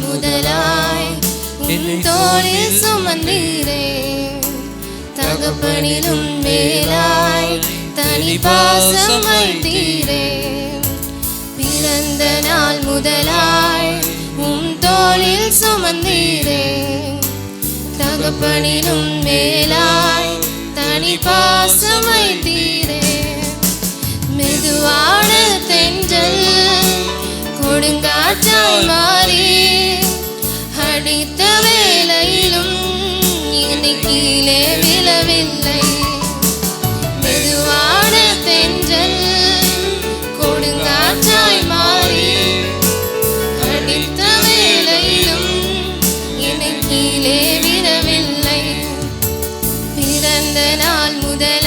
முதலாய் உன் தோளில் சுமந்தீரே. தகப்பனிலும் மேலாய் தனி பாசமைத்தீரே பிறந்த நாள் முதலாய் உம் தோளில் சுமந்தீரே. தகப்பனிலும் மேலாய் தனி பாசமைத்தீரே மெதுவான தென்றல் கொடுங்காற்றாய் மாறி பிறந்த நாள் முதல்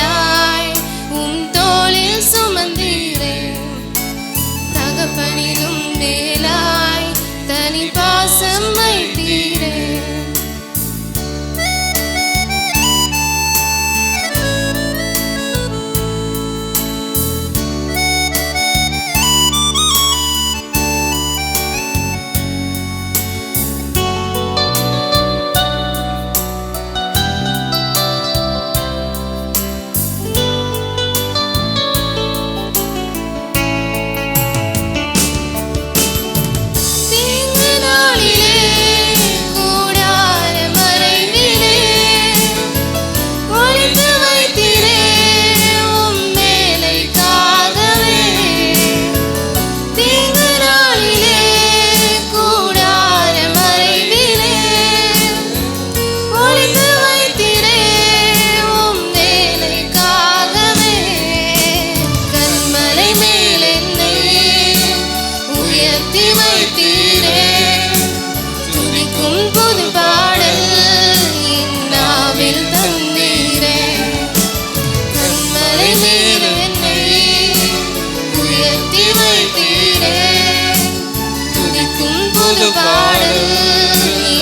புது பாடல்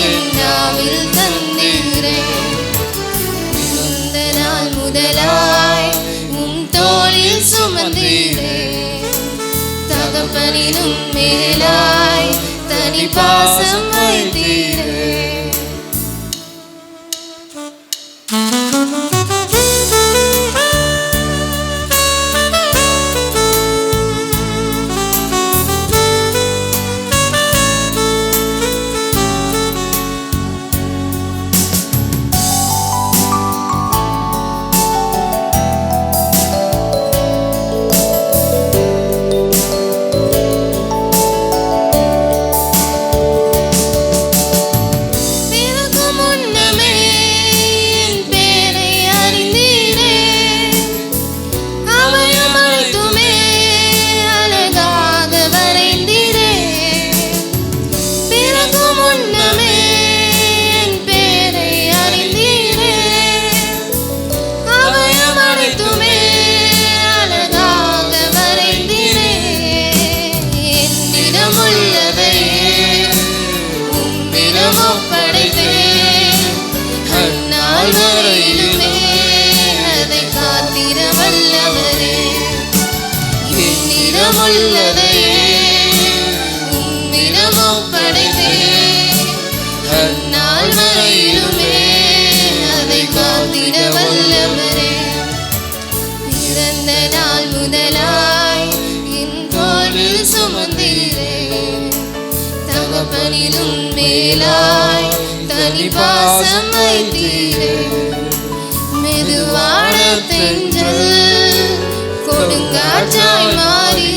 இந்நாவில் தந்தீரே இந்த நாள் முதலாய் உம் தோளில் சுமந்தீரே. தகப்பனிலும் மேலாய் தனி பாசம் உம்மிடம் ஒப்படைத்தேன் அந்நாள் வரையிலுமே அதை காத்திட வல்லவரே என்னிடம் உள்ளதையே உம்மிடம் ஒப்படைத்தேன் அந்நாள் வரையிலுமே அதை காத்திட வல்லவரே பிறந்த நாள் முதலாய் என் தோளில் சுமந்தீரே. தகப்பனிலும் மேலாய் தனி பாசம் வைத்தீரே மெதுவான தென்றல் கொடுங்காற்றாய் மாறி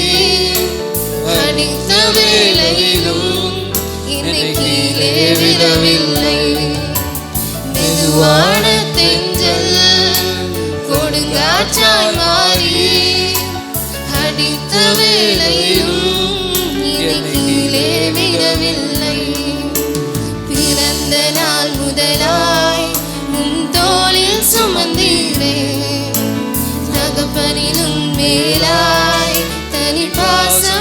அடித்த வேளையிலும் என்னை கீழே விடவில்லை. மெதுவான தென்றல் கொடுங்காற்றாய் மாறி அடித்த வேளையிலும் because